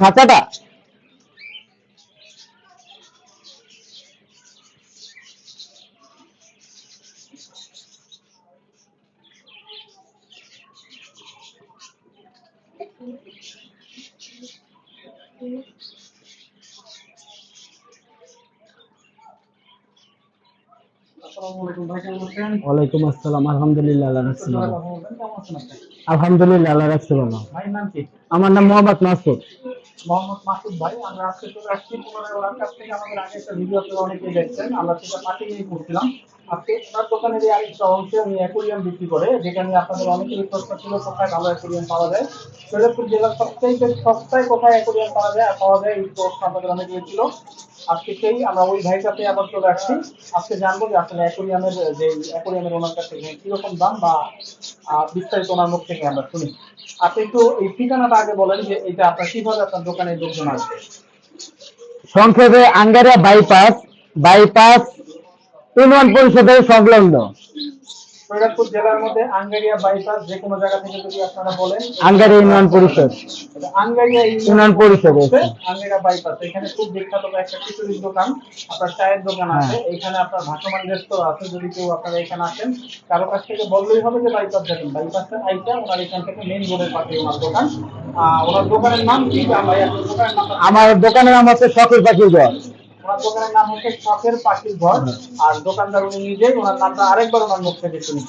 খাঁচাটা? ওয়ালাইকুম আসসালাম আলহামদুলিল্লাহ আল্লাহ রাখছে আলহামদুলিল্লাহ আল্লাহ রাখছে ভালো। ভাই নাম কি? আমার নাম মোহাম্মদ মাসুদ। মোহাম্মদ মাসুদ ভাই আমরা আজকে চলে আসছি পুনরায় ওনার কাছ থেকে। আমাদের আগে একটা ভিডিও অনেকেই দেখছেন আমরা সেটা পাঠিয়ে করছিলাম। আজকে ওনার দোকানের এই আরেকটা অংশে উনি অ্যাকোরিয়াম বিক্রি করে যেখানে আপনাদের অনেকেরই প্রশ্ন ছিল, কোথায় ভালো অ্যাকোরিয়াম পাওয়া যায়? শরীয়তপুর জেলার সবথেকে সস্তায় কোথায় অ্যাকোরিয়াম পাওয়া যায় আর পাওয়া যায় এই প্রশ্ন আপনাদের অনেকেরই ছিল। আজকে সেই, আমরা ওই ভাইয়ের আবার চলে আসছি। আজকে জানব যে আসলে অ্যাকোরিয়ামের যে অ্যাকোরিয়ামের ওনার কাছে কীরকম দাম বা বিস্তারিত ওনার মুখ থেকে আমরা শুনি। আপনি একটু এই ঠিকানাটা আগে বলেন যে এটা আপনার কীভাবে আপনার দোকানে লোকজন আসবে। সংক্ষেপে আঙ্গারিয়া বাইপাস বাইপাস ইউনিয়ন পরিষদের সংলগ্ন। ফরিদপুর জেলার মধ্যে আঙ্গারিয়া বাইপাস যে কোনো জায়গা থেকে যদি আপনারা বলেন। আঙ্গারিয়া ইউনিয়ন পরিষদ। এটা আঙ্গারিয়া ইউনিয়ন পরিষদ আঙ্গারিয়া বাইপাস এখানে খুব বিখ্যাত একটা খিচুড়ির দোকান আপনার চায়ের দোকান আছে। হ্যাঁ। এখানে আপনার ভাসমান রেস্তোরাঁ আছে যদি কেউ আপনারা এখানে আসেন কারও কাছ থেকে বললেই হবে যে বাইপাস যাবেন বাইপাসে আইটা ওনার এখান থেকে মেইন রোডের পাশে ওনার দোকান। ওনার দোকানের নাম কি আমার দোকানের নাম হচ্ছে শখের পাখির ঘর। ওনার দোকানের নাম হচ্ছে শখের পাখির ঘর। আর দোকানদার উনি নিজেই ওনার নামটা আরেকবার ওনার মুখ থেকে শুনি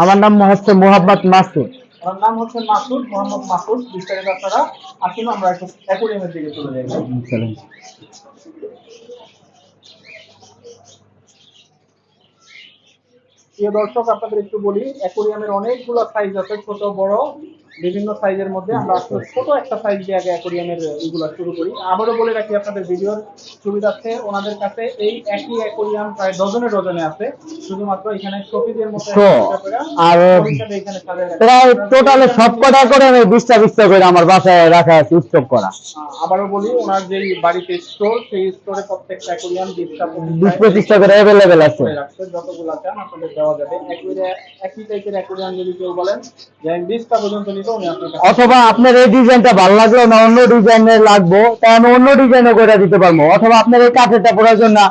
আমার নাম হচ্ছে মোহাম্মদ মাসুদ। ওনার নাম হচ্ছে মাসুদ মোহাম্মদ মাসুদ। বিস্তারিত আপনারা আসুন আমরা একটু অ্যাকোরিয়ামের দিকে চলে যাই। চলেন। প্রিয় দর্শক আপনাদের একটু বলি অ্যাকোরিয়ামের অনেকগুলো সাইজ আছে ছোট বড়। বিভিন্ন সাইজের মধ্যে আমরা আসলে ছোট একটা সাইজ দিয়ে আগে অ্যাকোরিয়ামের এগুলো শুরু করি। আবারও বলে রাখি আপনাদের ভিডিওর সুবিধার্থে ওনাদের কাছে এই একই অ্যাকোরিয়াম প্রায় ডজনে ডজনে আছে। শুধুমাত্র এখানে শপিজের মতো আর এখানে। প্রায় টোটালে সব কটা করে আমি বিশটা বিশটা করে আমার বাসায় রাখা আছে স্টক করা। আবারও বলি ওনার যেই বাড়িতে স্টোর সেই স্টোরে প্রত্যেকটা অ্যাকোরিয়াম বিশটা বিশ পঁচিশটা করে অ্যাভেলেবেল আছে। যতগুলো চান আপনাদের দেওয়া যাবে। একই- টাইপের অ্যাকোরিয়াম যদি কেউ বলেন যে আমি বিশটা পর্যন্ত নিতে অথবা আপনার এই ডিজাইনটা ভালো লাগল না অন্য ডিজাইনের লাগবো তাই আমি অন্য ডিজাইনও করে দিতে পারব। অথবা আপনার এই কাঠেরটা প্রয়োজন না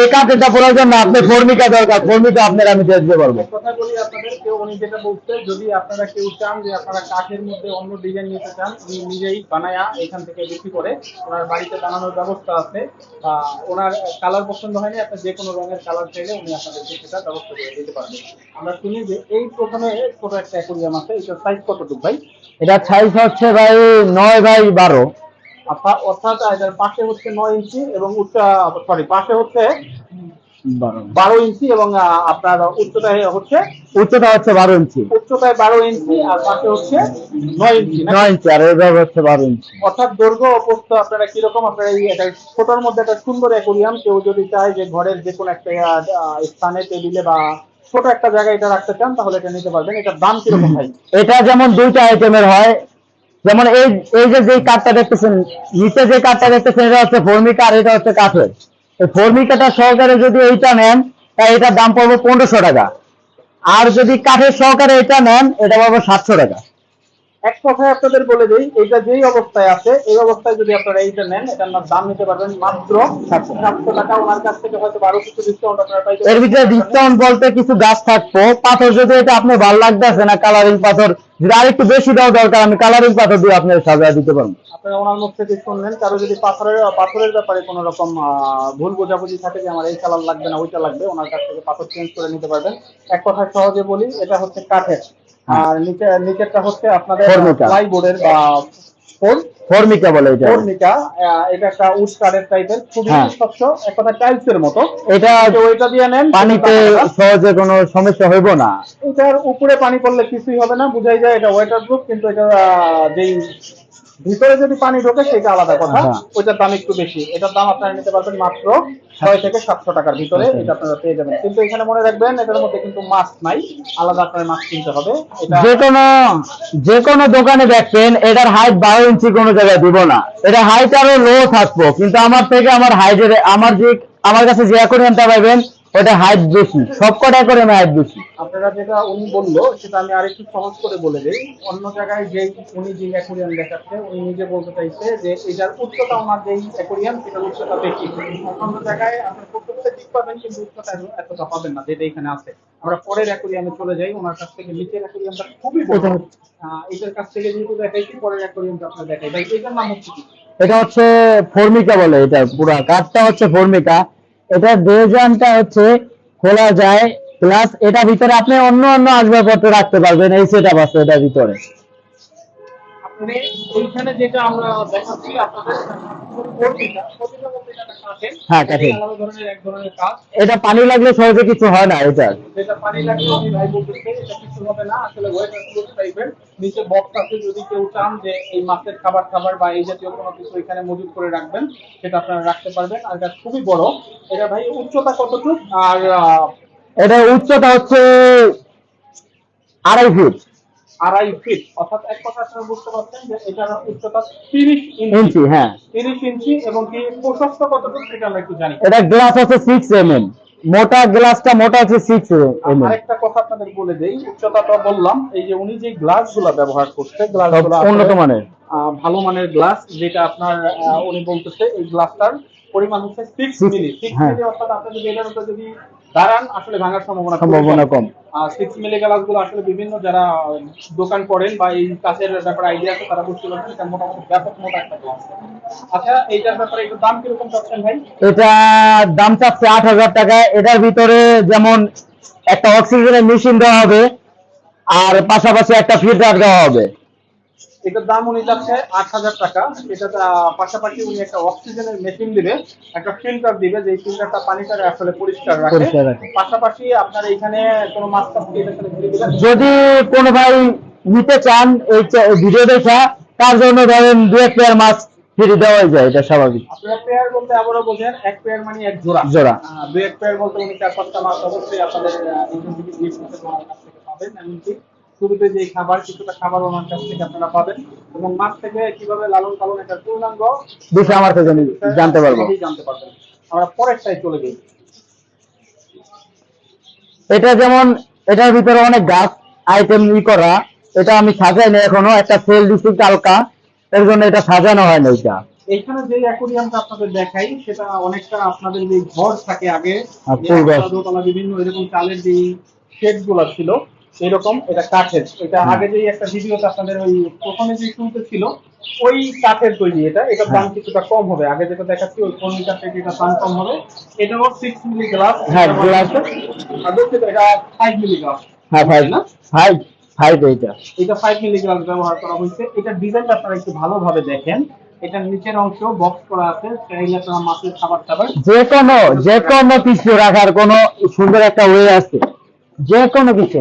এই কাঠেরটা প্রয়োজন না আপনার ফর্মিকা দরকার। ফর্মিকা আপনার আমি দিয়ে দিতে পারব। কথা বলি আপনাদের কেউ উনি যেটা বলছে যদি আপনারা কেউ চান যে আপনারা কাঠের মধ্যে অন্য ডিজাইন নিতে চান উনি নিজেই বানায়া এখান থেকে বিক্রি করে ওনার বাড়িতে বানানোর ব্যবস্থা আছে ওনার কালার পছন্দ হয়নি আপনি যে কোনো রঙের কালার চাইলে উনি আপনাদেরকে সেটা ব্যবস্থা করে দিতে পারবেন। আমরা শুনি যে এই প্রথমে ছোট একটা অ্যাকোরিয়াম আছে এটার সাইজ কতটুকু ভাই? এটা সাইজ হচ্ছে ভাই নয় বাই বারো। অর্থাৎ এটার পাশে হচ্ছে নয় ইঞ্চি এবং সরি পাশে হচ্ছে বারো ইঞ্চি। এবং আপনার উচ্চতায় হচ্ছে উচ্চতা হচ্ছে বারো ইঞ্চি। উচ্চতায় বারো ইঞ্চি আর পাশে হচ্ছে নয় ইঞ্চি নয় ইঞ্চি আর হচ্ছে বারো ইঞ্চি। অর্থাৎ দৈর্ঘ্য ও আপনারা কীরকম? আপনারা এই একটা ছোটর মধ্যে একটা সুন্দর অ্যাকোরিয়াম কেউ যদি চায় যে ঘরের যে কোনো একটা স্থানে টেবিলে বা ছোট একটা জায়গায় এটা রাখতে চান তাহলে এটা নিতে পারবেন। এটার দাম কীরকম ভাই? এটা যেমন দুইটা আইটেমের হয় যেমন এই এই যে যে কাঠটা দেখতেছেন, নিচে যে কাঠটা দেখতেছেন, এটা হচ্ছে ফর্মিকা আর এটা হচ্ছে কাঠের ফর্মিকাটা সহকারে যদি এইটা নেন তাই এটার দাম পড়বে পনেরোশো টাকা। আর যদি কাঠের সহকারে এটা নেন, এটা পড়বে সাতশো টাকা। এক কথায় আপনাদের বলে দিই এটা যেই অবস্থায় আছে এই অবস্থায় যদি আপনারা এইটা নেন এটার দাম নিতে পারবেন মাত্র সাতশো টাকা। ওনার কাছ থেকে হয়তো বারো কিছু ডিসকাউন্ট আপনারা এর ভিতরে ডিসকাউন্ট বলতে কিছু গাছ থাকব। পাথর যদি এটা আপনি ভালো লাগতেছে না কালারিং পাথর যদি আরেকটু বেশি দেওয়া দরকার আমি কালারিং পাথর দিয়ে আপনার সাজা দিতে পারব। আপনারা ওনার মুখ থেকে শুনলেন কারও যদি পাথরের পাথরের ব্যাপারে কোনো রকম ভুল বোঝাবুঝি থাকে যে আমার এই কালার লাগবে না ওইটা লাগবে ওনার কাছ থেকে পাথর চেঞ্জ করে নিতে পারবেন। এক কথায় সহজে বলি এটা হচ্ছে কাঠের। আর নিচে নিচেরটা হচ্ছে আপনাদের। প্লাইবোর্ডের বা ফোর ফর্মিকা বলে এটা। ফর্মিকা এটা একটা উড কাঠের টাইপের খুবই হ্যাঁ। স্বচ্ছ এক কথা টাইলসের মতো। এটা ওইটা দিয়ে নেন পানিতে সহজে কোনো সমস্যা হইব না। এটার উপরে পানি পড়লে কিছুই হবে না বুঝাই যায় এটা ওয়াটার প্রুফ কিন্তু এটা যেই ভিতরে যদি পানি ঢোকে সেটা আলাদা কথা। হ্যাঁ। ওইটার দাম একটু বেশি। এটার দাম আপনারা নিতে পারবেন মাত্র ছয় থেকে সাতশো টাকার ভিতরে। এটা আপনারা পেয়ে যাবেন। কিন্তু এখানে মনে রাখবেন এটার মধ্যে কিন্তু মাছ নাই। আলাদা আপনার মাছ কিনতে হবে। যে কোনো যে কোনো দোকানে দেখবেন এটার হাইট বারো ইঞ্চি কোনো জায়গায় দিব না। এটা হাইট আরও লো থাকব। কিন্তু আমার থেকে আমার হাইটের আমার যে আমার কাছে যে অ্যাকোরিয়ামটা পাইবেন ওটা হাইট বেশি সব কটা করে হাইট বেশি। আপনারা যেটা উনি বলল সেটা আমি আরেকটু সহজ করে বলে দিই। অন্য জায়গায় যে উনি যে অ্যাকোরিয়াম দেখাচ্ছে উনি নিজে বলতে চাইছে যে এটার উচ্চতা ওনার যে অ্যাকোরিয়াম সেটার উচ্চতা বেশি। অন্য জায়গায় আপনার প্রত্যেকটা দিক পাবেন কিন্তু উচ্চতা এতটা পাবেন না যেটা এখানে আছে। আমরা পরের অ্যাকোরিয়ামে চলে যাই ওনার কাছ থেকে নিচের অ্যাকোরিয়ামটা খুবই বড়। এটা- এটার কাছ থেকে যেহেতু দেখাইছি পরের অ্যাকোরিয়ামটা আপনার দেখাই। ভাই এটার নাম হচ্ছে কি? এটা হচ্ছে ফর্মিকা বলে এটা পুরা কাঠটা হচ্ছে ফর্মিকা। এটা ডিজাইনটা হচ্ছে খোলা যায় প্লাস এটা ভিতরে আপনি অন্য অন্য আসবাবপত্র রাখতে পারবেন, এই সেটআপ আছে এটার ভিতরে। আপনি এইখানে যেটা আমরা দেখাচ্ছি আপনাদের হ্যাঁ, কাঠের। আলাদা ধরনের এক ধরনের কাঠ এটা পানি লাগলে সহজে কিছু হয় না এটা। যেটা পানি লাগবে আমি ভাই বলতেছে এটা কিছু হবে না। আসলে টাইপের নিচে বক্স আছে যদি কেউ চান যে এই মাছের খাবার খাবার বা এই জাতীয় কোনো কিছু এখানে মজুত করে রাখবেন সেটা আপনারা রাখতে পারবেন। আর এটা খুবই বড়। এটা ভাই উচ্চতা কতটুকু? আর এটা উচ্চতা হচ্ছে আড়াই ফিট আড়াই ফিট অর্থাৎ এক কথা আপনারা বুঝতে পারছেন যে এটার উচ্চতা তিরিশ ইঞ্চি হ্যাঁ। তিরিশ ইঞ্চি এবং কি প্রশস্ত কতটুকু সেটা আমরা একটু জানি। এটা গ্লাস আছে সিক্স এম এম মোটা গ্লাসটা মোটা আছে সিক্স এম এম আরেকটা কথা আপনাদের বলে দেই উচ্চতাটা বললাম এই যে উনি যে গ্লাসগুলা ব্যবহার করছে গ্লাস সব উন্নত মানের। আহ, ভালো মানের গ্লাস যেটা আপনার উনি বলতেছে এই গ্লাসটার পরিমাণ হচ্ছে মিলি সিক্স হ্যাঁ। মিলি অর্থাৎ আপনি যদি এটার উপরে যদি দাঁড়ান আসলে ভাঙার সম্ভাবনা সম্ভাবনা কম। সিক্স মিলি আসলে বিভিন্ন যারা দোকান করেন বা এই কাছের ব্যাপারে আইডিয়া আছে তারা বুঝতে পারছেন এটা মোটামুটি ব্যাপক মোটা একটা গ্লাস আচ্ছা এইটার ব্যাপারে একটু দাম কীরকম চাচ্ছেন ভাই? এটা দাম চাচ্ছে আট হাজার টাকা। এটার ভিতরে যেমন একটা অক্সিজেনের মেশিন দেওয়া হবে আর পাশাপাশি একটা ফিল্টার দেওয়া হবে। এটার দাম উনি যাচ্ছে আট হাজার টাকা। এটা পাশাপাশি উনি একটা অক্সিজেনের মেশিন দিবে একটা ফিল্টার দিবে যে ফিল্টারটা পানিটা আসলে পরিষ্কার রাখে। পাশাপাশি আপনার এখানে কোনো দিবেন? যদি কোনো ভাই নিতে চান এই ভিডিও দেখা তার জন্য ধরেন দু এক পেয়ার মাছ ফিরে দেওয়া যায় এটা স্বাভাবিক। আপনারা পেয়ার বলতে আবারও বোঝেন এক পেয়ার মানে এক জোড়া। জোড়া। দুই এক পেয়ার বলতে উনি চার পাঁচটা মাছ অবশ্যই আপনাদের পাবেন এমনকি শুরুতে যে খাবার কিছুটা খাবার ওনার কাছ থেকে আপনারা পাবেন এবং মাছ থেকে কীভাবে লালন পালন এটা পূর্ণাঙ্গ বিষয় আমার আমি জানতে পারব। জানতে পারবেন। আমরা পরেরটাই চলে যাই। এটা যেমন এটার ভিতরে অনেক গাছ আইটেম ই করা। এটা আমি সাজাইনি এখনও একটা সেল দিচ্ছি কালকা। এর জন্য এটা সাজানো হয় না এটা। এইখানে যে অ্যাকোরিয়ামটা আপনাদের দেখাই সেটা অনেকটা আপনাদের যে ঘর থাকে আগে দোতলা বিভিন্ন এরকম চালের যে শেডগুলো ছিল এরকম এটা কাঠের। এটা আগে যেই একটা ভিডিওতে আপনাদের ওই প্রথমে যে শুরুতে ছিল ওই কাঠের তৈরি এটা। এটার দাম কিছুটা কম হবে। আগে যেটা দেখাচ্ছি ওই কোন কাঠের এটা দাম কম হবে এটাও সিক্স মিলি গ্লাস হ্যাঁ, glass। আর দুঃখিত, এটা ফাইভ মিলি গ্লাস হ্যাঁ ফাইভ না? ফাইভ ফাইভ এইটা। এটা ফাইভ মিলিগ্রাম ব্যবহার করা হয়েছে। এটা ডিজাইনটা আপনারা একটু ভালোভাবে দেখেন। এটার নিচের অংশ বক্স করা আছে। চাইলে আপনারা মাছের খাবার খাবার যে কোনো যে কোনো কিছু রাখার কোনো সুন্দর একটা ওয়ে আছে। যে কোনো কিছু।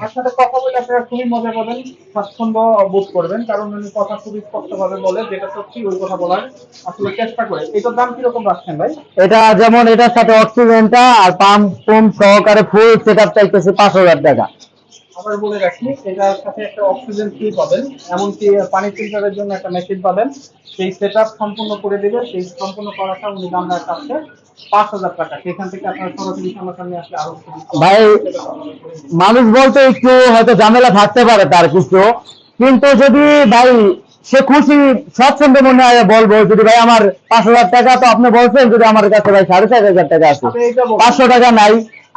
ওনার সাথে কথা বলে আপনারা খুবই মজা পাবেন স্বাচ্ছন্দ্য বোধ করবেন কারণ উনি কথা খুবই স্পষ্টভাবে বলে যেটা সত্যি ওই কথা বলার আসলে চেষ্টা করে। এটার দাম কীরকম রাখছেন ভাই? এটা যেমন এটার সাথে অক্সিজেনটা আর পাম্প পাম্প সহকারে ফুল সেট আপ চাইতেছে পাঁচ হাজার টাকা। আবার বলে রাখি এটার সাথে একটা অক্সিজেন ফ্রি পাবেন এমনকি পানি ফিল্টারের জন্য একটা মেশিন পাবেন। সেই সেট সম্পূর্ণ করে দেবে সেই সম্পূর্ণ করাটা উনি দাম রাখছে কিছু ভাই মানুষ বলতে একটু হয়তো ঝামেলা থাকতে পারে তার কিছু। কিন্তু যদি ভাই সে খুশি স্বচ্ছন্দ মনে হয় বলব যদি ভাই আমার পাঁচ হাজার টাকা তো আপনি বলছেন যদি আমার কাছে ভাই সাড়ে চার হাজার টাকা আছে। পাঁচশো টাকা নাই।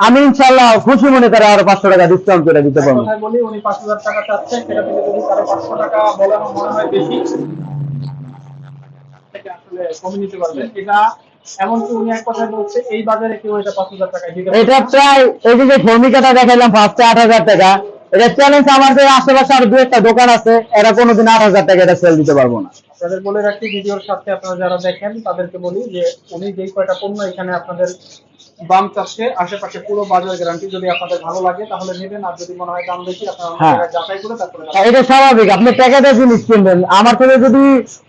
আমি ইনশাল্লাহ খুশি মনে করে আরও পাঁচশো টাকা ডিসকাউন্ট করে দিতে পারব। টাকা এটা এমনকি উনি এক কথায় বলছে এই বাজারে কেউ এটা পাঁচ হাজার টাকায় দিতে এটা প্রায় এই যে যে ভূমিকাটা দেখাইলাম ফার্স্টে আট হাজার টাকা এটা চ্যালেঞ্জ আমাদের আশেপাশে আর দু একটা দোকান আছে এরা কোনোদিন আট হাজার টাকা এটা সেল দিতে পারব না। তাদের বলে রাখি ভিডিওর সাথে আপনারা যারা দেখেন তাদেরকে বলি যে উনি যেই কয়টা পণ্য এখানে আপনাদের দাম চাচ্ছে আশেপাশে পুরো বাজার গ্যারান্টি যদি আপনাদের ভালো লাগে তাহলে নেবেন। আর যদি মনে হয় দাম বেশি আপনারা হ্যাঁ। যাচাই করে তারপরে হ্যাঁ, এটা স্বাভাবিক। আপনি প্যাকেটের জিনিস কিনবেন। আমার থেকে যদি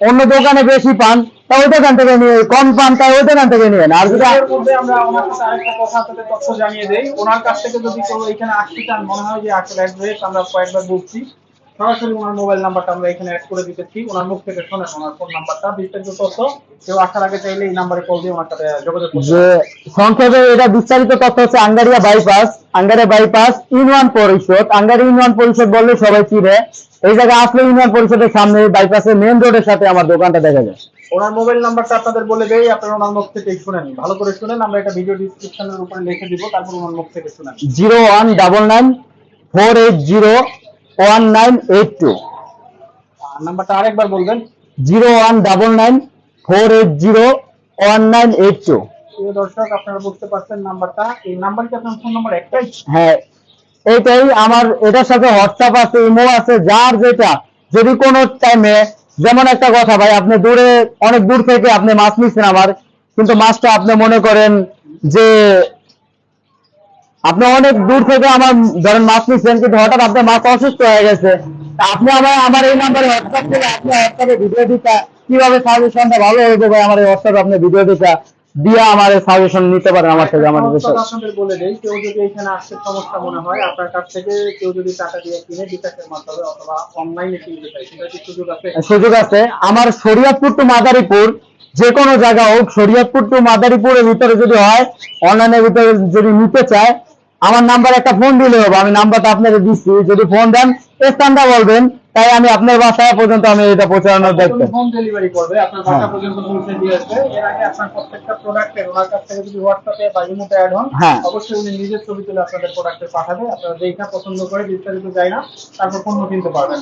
অন্য দোকানে বেশি পান তা ওই দোকান থেকে নিয়ে কম পান তাই ওই দোকান থেকে আর যদি আমরা ওনার সাথে আরেকটা কথা আপনাদের তথ্য জানিয়ে দেই। ওনার কাছ থেকে যদি কেউ এখানে আসতে চান মনে হয় যে আসলে আমরা কয়েকবার বলছি। সরাসরি ওনার মোবাইল নাম্বারটা আমরা এখানে অ্যাড করে দিতেছি। ওনার মুখ থেকে শোনেন ওনার ফোন নাম্বারটা। বিস্তারিত তথ্য কেউ আসার আগে চাইলে এই নাম্বারে কল দিয়ে ওনার সাথে যোগাযোগ যে সংক্ষেপে এটা বিস্তারিত তথ্য হচ্ছে Angaria bypass Angaria bypass union Parishad. Angari union পরিষদ বললে সবাই চিনে। এই জায়গায় আসলে ইউনিয়ন পরিষদের সামনে বাইপাসের মেন রোডের সাথে আমার দোকানটা দেখা যায়। ওনার মোবাইল নাম্বারটা আপনাদের বলে দেই আপনারা ওনার মুখ থেকে শুনেন। ভালো করে শুনেন আমরা এটা ভিডিও ডিসক্রিপশনের উপরে লিখে দিব তারপর ওনার মুখ থেকে শুনেন। Zero one double nine four eight zero one nine eight two নাম্বারটা আরেকবার বলবেন। Zero one double nine four eight zero one nine eight two দর্শক আপনারা বুঝতে পারছেন নাম্বারটা। এই নাম্বার কি আপনার ফোন নাম্বার একটাই। হ্যাঁ এইটাই আমার এটার সাথে হোয়াটসঅ্যাপ আছে ইমো আছে যার যেটা। যদি কোনো টাইমে যেমন একটা কথা ভাই আপনি দূরে অনেক দূর থেকে আপনি মাছ নিচ্ছেন আমার কিন্তু মাছটা আপনি মনে করেন যে আপনি অনেক দূর থেকে আমার ধরেন মাছ নিচ্ছেন কিন্তু হঠাৎ আপনার মাছ অসুস্থ হয়ে গেছে। আপনি আমার আমার এই নাম্বারে হোয়াটসঅ্যাপ করে আপনি হোয়াটসঅ্যাপে ভিডিও দিতে কীভাবে সাজেশনটা ভালো হইবে ভাই আমার এই হোয়াটসঅ্যাপে আপনি ভিডিও দিতে দিয়ে আমার সাজেশন নিতে পারেন আমার থেকে আমার বলে দেই কেউ যদি এখানে আসতে সমস্যা মনে হয় আপনার কাছ থেকে কেউ যদি টাকা দিয়ে কিনে বিকাশের মাধ্যমে অথবা অনলাইনে কিনতে চাই সেটা কি সুযোগ আছে? সুযোগ আছে। আমার শরীয়তপুর টু মাদারীপুর যে কোনো জায়গা হোক শরীয়তপুর টু মাদারীপুরের ভিতরে যদি হয় অনলাইনের ভিতরে যদি নিতে চায় আমার নাম্বার একটা ফোন দিলে হবে আমি নাম্বারটা আপনাকে দিচ্ছি। যদি ফোন দেন স্থানটা বলবেন তাই আমি আপনার বাসায় পর্যন্ত আমি এটা প্রচারণার দায়িত্ব। হোম ডেলিভারি করবে আপনার বাসা হ্যাঁ। পর্যন্ত পৌঁছে দিয়ে আসবে। এর আগে আপনার প্রত্যেকটা প্রোডাক্টে ওনার কাছ থেকে যদি হোয়াটসঅ্যাপে বা ইমোতে অ্যাড হন হ্যাঁ। অবশ্যই উনি নিজের ছবি তুলে আপনাদের প্রোডাক্টে পাঠাবে। আপনারা যেটা পছন্দ করে বিস্তারিত যায় না তারপর পণ্য কিনতে পারবেন।